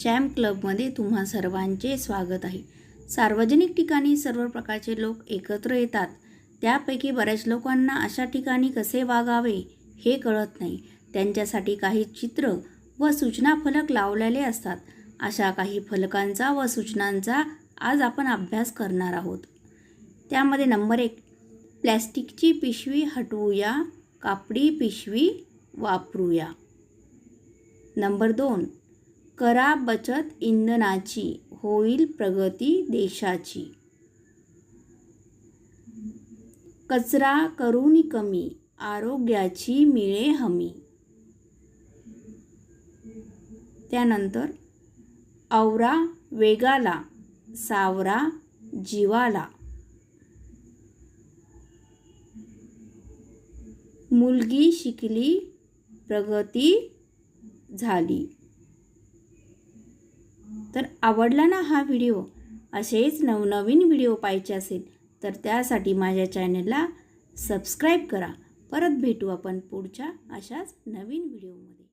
Champ क्लबमध्ये तुम्हा सर्वांचे स्वागत आहे. सार्वजनिक ठिकाणी सर्व प्रकारचे लोक एकत्र येतात. त्यापैकी बऱ्याच लोकांना अशा ठिकाणी कसे वागावे हे कळत नाही. त्यांच्यासाठी काही चित्र व सूचना फलक लावलेले असतात. अशा काही फलकांचा व सूचनांचा आज आपण अभ्यास करणार आहोत. त्यामध्ये नंबर एक प्लॅस्टिकची पिशवी हटवूया कापडी पिशवी वापरूया. नंबर दोन करा बचत इंधनाची होईल प्रगती देशाची. कचरा करून कमी आरोग्याची मिळे हमी. त्यानंतर आवरा वेगाला सावरा जीवाला. मुलगी शिकली प्रगती झाली. तर आवडला ना हा व्हिडिओ? असेच नवनवीन व्हिडिओ पाहायचे असेल तर त्यासाठी माझ्या चॅनलला सबस्क्राईब करा. परत भेटू आपण पुढच्या अशाच नवीन व्हिडिओमध्ये.